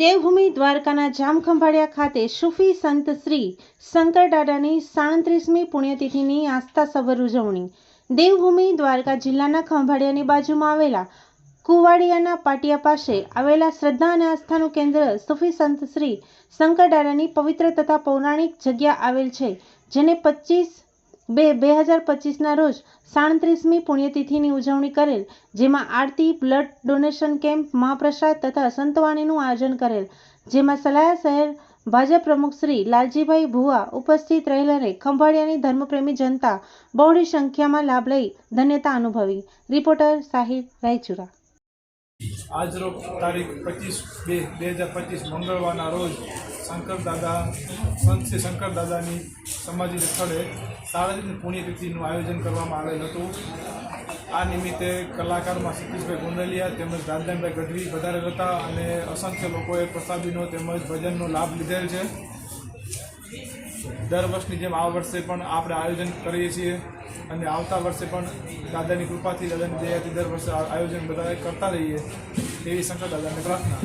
દેવભૂમિ દ્વારકાના જામખંભાળિયા ખાતે સુફી સંત શ્રી શંકર દાદાની સાડત્રીસમી પુણ્યતિથિની આસ્થાસભર ઉજવણી. દેવભૂમિ દ્વારકા જિલ્લાના ખંભાળિયાની બાજુમાં આવેલા કુવાડિયાના પાટિયા પાસે આવેલા શ્રદ્ધા અને આસ્થાનું કેન્દ્ર સુફી સંત શ્રી શંકર પવિત્ર તથા પૌરાણિક જગ્યા આવેલ છે, જેને પચીસ બે બે હજાર પચીસના રોજ સાડત્રીસમી પુણ્યતિથિની ઉજવણી કરેલ, જેમાં આરતી, બ્લડ ડોનેશન કેમ્પ, મહાપ્રસાદ તથા સંતવાણીનું આયોજન કરેલ. જેમાં સલાયા શહેર ભાજપ પ્રમુખ શ્રી લાલજીભાઈ ભુવા ઉપસ્થિત રહેલાને ખંભાળિયાની ધર્મપ્રેમી જનતા બહોળી સંખ્યામાં લાભ લઈ ધન્યતા અનુભવી. રિપોર્ટર સાહિદ રાયચુરા. આજરોજ તારીખ પચીસ બે બે હજાર પચીસ મંગળવારના રોજ શંકર દાદા શંકર દાદાની સમાધિ સ્થળે સાર્વજનિક પુણ્યતિથિનું આયોજન કરવામાં આવેલ હતું. આ નિમિત્તે કલાકારમાં સતીશભાઈ ગુંડલિયા તેમજ રાજદાનભાઈ ગઢવી વધારે હતા અને અસંખ્ય લોકોએ પ્રસાદીનો તેમજ ભજનનો લાભ લીધેલ છે. દર વર્ષની જેમ આ વર્ષે પણ આપણે આયોજન કરીએ છીએ અને આવતા વર્ષે પણ દાદાની કૃપાથી દાદાની દયાથી દર વર્ષે આયોજન બધા કરતા રહીએ એવી શંકર દાદાને પ્રાર્થના.